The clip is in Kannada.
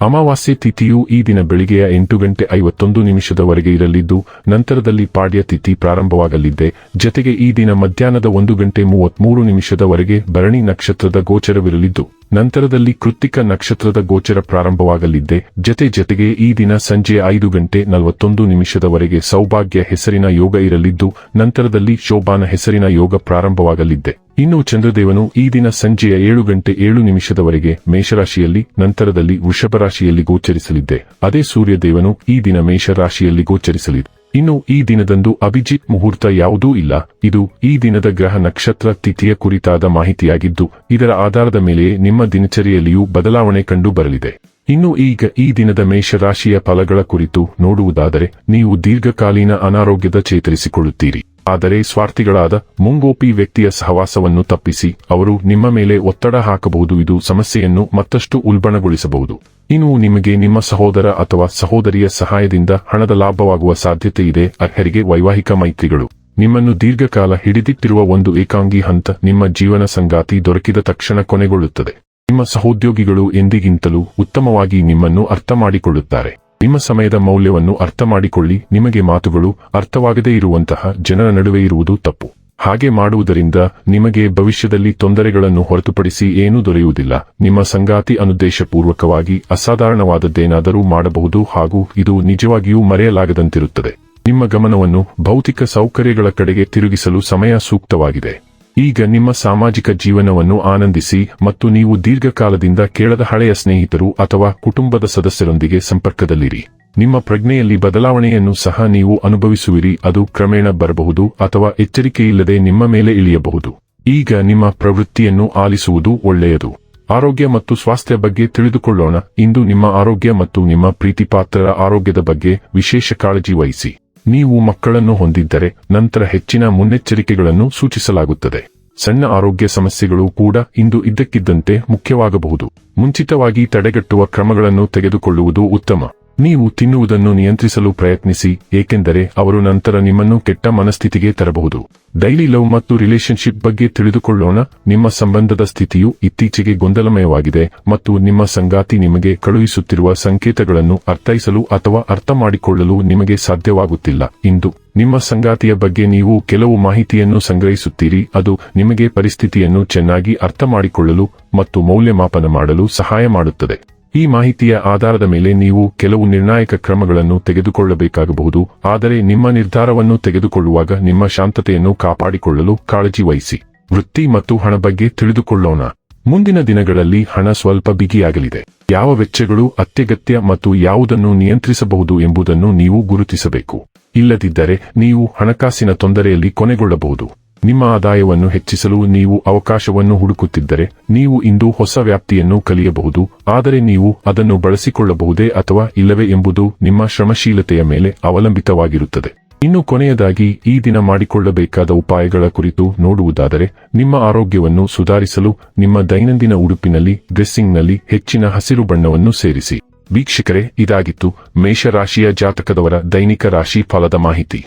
ಅಮಾವಾಸ್ಯೆ ತಿಥಿಯು ಈ ದಿನ ಬೆಳಿಗ್ಗೆಯ ಎಂಟು ಗಂಟೆ ಐವತ್ತೊಂದು ನಿಮಿಷದವರೆಗೆ ಇರಲಿದ್ದು, ನಂತರದಲ್ಲಿ ಪಾಡ್ಯ ತಿಥಿ ಪ್ರಾರಂಭವಾಗಲಿದೆ ಜತೆಗೆ ಈ ದಿನ ಮಧ್ಯಾಹ್ನದ ಒಂದು ಗಂಟೆ ಮೂವತ್ಮೂರು ನಿಮಿಷದವರೆಗೆ ಭರಣಿ ನಕ್ಷತ್ರದ ಗೋಚರವಿರಲಿದ್ದು, ನಂತರದಲ್ಲಿ ಕೃತ್ತಿಕ ನಕ್ಷತ್ರದ ಗೋಚರ ಪ್ರಾರಂಭವಾಗಲಿದ್ದೆ. ಜತೆ ಜತೆಗೆ ಈ ದಿನ ಸಂಜೆ ಐದು ಗಂಟೆ ನಲವತ್ತೊಂದು ನಿಮಿಷದವರೆಗೆ ಸೌಭಾಗ್ಯ ಹೆಸರಿನ ಯೋಗ ಇರಲಿದ್ದು, ನಂತರದಲ್ಲಿ ಶೋಭಾನ ಹೆಸರಿನ ಯೋಗ ಪ್ರಾರಂಭವಾಗಲಿದ್ದೆ. ಇನ್ನು ಚಂದ್ರದೇವನು ಈ ದಿನ ಸಂಜೆಯ ಏಳು ಗಂಟೆ ಏಳು ನಿಮಿಷದವರೆಗೆ ಮೇಷರಾಶಿಯಲ್ಲಿ, ನಂತರದಲ್ಲಿ ವೃಷಭ ರಾಶಿಯಲ್ಲಿ ಗೋಚರಿಸಲಿದ್ದೆ. ಅದೇ ಸೂರ್ಯದೇವನು ಈ ದಿನ ಮೇಷರಾಶಿಯಲ್ಲಿ ಗೋಚರಿಸಲಿದೆ ಇನ್ನು ಈ ದಿನದಂದು ಅಭಿಜಿತ್ ಮುಹೂರ್ತ ಯಾವುದೂ ಇಲ್ಲ. ಇದು ಈ ದಿನದ ಗ್ರಹ ನಕ್ಷತ್ರ ತಿಥಿಯ ಕುರಿತಾದ ಮಾಹಿತಿಯಾಗಿದ್ದು, ಇದರ ಆಧಾರದ ಮೇಲೆಯೇ ನಿಮ್ಮ ದಿನಚರಿಯಲ್ಲಿಯೂ ಬದಲಾವಣೆ ಕಂಡು ಬರಲಿದೆ. ಇನ್ನು ಈಗ ಈ ದಿನದ ಮೇಷರಾಶಿಯ ಫಲಗಳ ಕುರಿತು ನೋಡುವುದಾದರೆ, ನೀವು ದೀರ್ಘಕಾಲೀನ ಅನಾರೋಗ್ಯದ ಚೇತರಿಸಿಕೊಳ್ಳುತ್ತೀರಿ. ಆದರೆ ಸ್ವಾರ್ಥಿಗಳಾದ ಮುಂಗೋಪಿ ವ್ಯಕ್ತಿಯ ಸಹವಾಸವನ್ನು ತಪ್ಪಿಸಿ ಅವರು ನಿಮ್ಮ ಮೇಲೆ ಒತ್ತಡ ಹಾಕಬಹುದು. ಇದು ಸಮಸ್ಯೆಯನ್ನು ಮತ್ತಷ್ಟು ಉಲ್ಬಣಗೊಳಿಸಬಹುದು. ಇನ್ನು ನಿಮಗೆ ನಿಮ್ಮ ಸಹೋದರ ಅಥವಾ ಸಹೋದರಿಯ ಸಹಾಯದಿಂದ ಹಣದ ಲಾಭವಾಗುವ ಸಾಧ್ಯತೆ ಇದೆ. ಅರ್ಹರಿಗೆ ವೈವಾಹಿಕ ಮೈತ್ರಿಗಳು. ನಿಮ್ಮನ್ನು ದೀರ್ಘಕಾಲ ಹಿಡಿದಿಟ್ಟಿರುವ ಒಂದು ಏಕಾಂಗಿ ಹಂತ ನಿಮ್ಮ ಜೀವನ ಸಂಗಾತಿ ದೊರಕಿದ ತಕ್ಷಣ ಕೊನೆಗೊಳ್ಳುತ್ತದೆ. ನಿಮ್ಮ ಸಹೋದ್ಯೋಗಿಗಳು ಎಂದಿಗಿಂತಲೂ ಉತ್ತಮವಾಗಿ ನಿಮ್ಮನ್ನು ಅರ್ಥ ಮಾಡಿಕೊಳ್ಳುತ್ತಾರೆ ನಿಮ್ಮ ಸಮಯದ ಮೌಲ್ಯವನ್ನು ಅರ್ಥ ಮಾಡಿಕೊಳ್ಳಿ ನಿಮಗೆ ಮಾತುಗಳು ಅರ್ಥವಾಗದೇ ಇರುವಂತಹ ಜನರ ನಡುವೆ ಇರುವುದು ತಪ್ಪು. ಹಾಗೆ ಮಾಡುವುದರಿಂದ ನಿಮಗೆ ಭವಿಷ್ಯದಲ್ಲಿ ತೊಂದರೆಗಳನ್ನು ಹೊರತುಪಡಿಸಿ ಏನೂ ದೊರೆಯುವುದಿಲ್ಲ. ನಿಮ್ಮ ಸಂಗಾತಿ ಅನುದ್ದೇಶಪೂರ್ವಕವಾಗಿ ಅಸಾಧಾರಣವಾದದ್ದೇನಾದರೂ ಮಾಡಬಹುದು ಹಾಗೂ ಇದು ನಿಜವಾಗಿಯೂ ಮರೆಯಲಾಗದಂತಿರುತ್ತದೆ. ನಿಮ್ಮ ಗಮನವನ್ನು ಭೌತಿಕ ಸೌಕರ್ಯಗಳ ಕಡೆಗೆ ತಿರುಗಿಸಲು ಸಮಯ ಸೂಕ್ತವಾಗಿದೆ. ಈಗ ನಿಮ್ಮ ಸಾಮಾಜಿಕ ಜೀವನವನ್ನು ಆನಂದಿಸಿ ಮತ್ತು ನೀವು ದೀರ್ಘಕಾಲದಿಂದ ಕೇಳದ ಹಳೆಯ ಸ್ನೇಹಿತರು ಅಥವಾ ಕುಟುಂಬದ ಸದಸ್ಯರೊಂದಿಗೆ ಸಂಪರ್ಕದಲ್ಲಿರಿ. ನಿಮ್ಮ ಪ್ರಜ್ಞೆಯಲ್ಲಿ ಬದಲಾವಣೆಯನ್ನು ಸಹ ನೀವು ಅನುಭವಿಸುವಿರಿ, ಅದು ಕ್ರಮೇಣ ಬರಬಹುದು ಅಥವಾ ಎಚ್ಚರಿಕೆಯಿಲ್ಲದೆ ನಿಮ್ಮ ಮೇಲೆ ಇಳಿಯಬಹುದು. ಈಗ ನಿಮ್ಮ ಪ್ರವೃತ್ತಿಯನ್ನು ಆಲಿಸುವುದು ಒಳ್ಳೆಯದು. ಆರೋಗ್ಯ ಮತ್ತು ಸ್ವಾಸ್ಥ್ಯ ಬಗ್ಗೆ ತಿಳಿದುಕೊಳ್ಳೋಣ. ಇಂದು ನಿಮ್ಮ ಆರೋಗ್ಯ ಮತ್ತು ನಿಮ್ಮ ಪ್ರೀತಿಪಾತ್ರರ ಆರೋಗ್ಯದ ಬಗ್ಗೆ ವಿಶೇಷ ಕಾಳಜಿ ವಹಿಸಿ. ನೀವು ಮಕ್ಕಳನ್ನು ಹೊಂದಿದ್ದರೆ ನಂತರ ಹೆಚ್ಚಿನ ಮುನ್ನೆಚ್ಚರಿಕೆಗಳನ್ನು ಸೂಚಿಸಲಾಗುತ್ತದೆ. ಸಣ್ಣ ಆರೋಗ್ಯ ಸಮಸ್ಯೆಗಳು ಕೂಡ ಇಂದು ಇದ್ದಕ್ಕಿದ್ದಂತೆ ಮುಖ್ಯವಾಗಬಹುದು. ಮುಂಚಿತವಾಗಿ ತಡೆಗಟ್ಟುವ ಕ್ರಮಗಳನ್ನು ತೆಗೆದುಕೊಳ್ಳುವುದು ಉತ್ತಮ. ನೀವು ತಿನ್ನುವುದನ್ನು ನಿಯಂತ್ರಿಸಲು ಪ್ರಯತ್ನಿಸಿ, ಏಕೆಂದರೆ ಅವರು ನಂತರ ನಿಮ್ಮನ್ನು ಕೆಟ್ಟ ಮನಸ್ಥಿತಿಗೆ ತರಬಹುದು. ಡೈಲಿ ಲವ್ ಮತ್ತು ರಿಲೇಶನ್ಶಿಪ್ ಬಗ್ಗೆ ತಿಳಿದುಕೊಳ್ಳೋಣ. ನಿಮ್ಮ ಸಂಬಂಧದ ಸ್ಥಿತಿಯು ಇತ್ತೀಚೆಗೆ ಗೊಂದಲಮಯವಾಗಿದೆ ಮತ್ತು ನಿಮ್ಮ ಸಂಗಾತಿ ನಿಮಗೆ ಕಳುಹಿಸುತ್ತಿರುವ ಸಂಕೇತಗಳನ್ನು ಅರ್ಥೈಸಲು ಅಥವಾ ಅರ್ಥ ಮಾಡಿಕೊಳ್ಳಲು ನಿಮಗೆ ಸಾಧ್ಯವಾಗುತ್ತಿಲ್ಲ. ಇಂದು, ನಿಮ್ಮ ಸಂಗಾತಿಯ ಬಗ್ಗೆ ನೀವು ಕೆಲವು ಮಾಹಿತಿಯನ್ನು ಸಂಗ್ರಹಿಸುತ್ತೀರಿ. ಅದು ನಿಮಗೆ ಪರಿಸ್ಥಿತಿಯನ್ನು ಚೆನ್ನಾಗಿ ಅರ್ಥ ಮಾಡಿಕೊಳ್ಳಲು ಮತ್ತು ಮೌಲ್ಯಮಾಪನ ಮಾಡಲು ಸಹಾಯ ಮಾಡುತ್ತದೆ. ಈ ಮಾಹಿತಿಯ ಆಧಾರದ ಮೇಲೆ ನೀವು ಕೆಲವು ನಿರ್ಣಾಯಕ ಕ್ರಮಗಳನ್ನು ತೆಗೆದುಕೊಳ್ಳಬೇಕಾಗಬಹುದು, ಆದರೆ ನಿಮ್ಮ ನಿರ್ಧಾರವನ್ನು ತೆಗೆದುಕೊಳ್ಳುವಾಗ ನಿಮ್ಮ ಶಾಂತತೆಯನ್ನು ಕಾಪಾಡಿಕೊಳ್ಳಲು ಕಾಳಜಿ ವಹಿಸಿ. ವೃತ್ತಿ ಮತ್ತು ಹಣ ಬಗ್ಗೆ ತಿಳಿದುಕೊಳ್ಳೋಣ. ಮುಂದಿನ ದಿನಗಳಲ್ಲಿ ಹಣ ಸ್ವಲ್ಪ ಬಿಗಿಯಾಗಲಿದೆ. ಯಾವ ವೆಚ್ಚಗಳು ಅತ್ಯಗತ್ಯ ಮತ್ತು ಯಾವುದನ್ನು ನಿಯಂತ್ರಿಸಬಹುದು ಎಂಬುದನ್ನು ನೀವು ಗುರುತಿಸಬೇಕು. ಇಲ್ಲದಿದ್ದರೆ ನೀವು ಹಣಕಾಸಿನ ತೊಂದರೆಯಲ್ಲಿ ಕೊನೆಗೊಳ್ಳಬಹುದು. ನಿಮ್ಮ ಆದಾಯವನ್ನು ಹೆಚ್ಚಿಸಲು ನೀವು ಅವಕಾಶವನ್ನು ಹುಡುಕುತ್ತಿದ್ದರೆ ನೀವು ಇಂದು ಹೊಸ ವ್ಯಾಪ್ತಿಯನ್ನು ಕಲಿಯಬಹುದು, ಆದರೆ ನೀವು ಅದನ್ನು ಬಳಸಿಕೊಳ್ಳಬಹುದೇ ಅಥವಾ ಇಲ್ಲವೇ ಎಂಬುದು ನಿಮ್ಮ ಶ್ರಮಶೀಲತೆಯ ಮೇಲೆ ಅವಲಂಬಿತವಾಗಿರುತ್ತದೆ. ಇನ್ನು ಕೊನೆಯದಾಗಿ, ಈ ದಿನ ಮಾಡಿಕೊಳ್ಳಬೇಕಾದ ಉಪಾಯಗಳ ಕುರಿತು ನೋಡುವುದಾದರೆ, ನಿಮ್ಮ ಆರೋಗ್ಯವನ್ನು ಸುಧಾರಿಸಲು ನಿಮ್ಮ ದೈನಂದಿನ ಉಡುಪಿನಲ್ಲಿ, ಡ್ರೆಸ್ಸಿಂಗ್ನಲ್ಲಿ ಹೆಚ್ಚಿನ ಹಸಿರು ಬಣ್ಣವನ್ನು ಸೇರಿಸಿ. ವೀಕ್ಷಕರೇ, ಇದಾಗಿತ್ತು ಮೇಷರಾಶಿಯ ಜಾತಕದವರ ದೈನಿಕ ರಾಶಿ ಫಲದ ಮಾಹಿತಿ.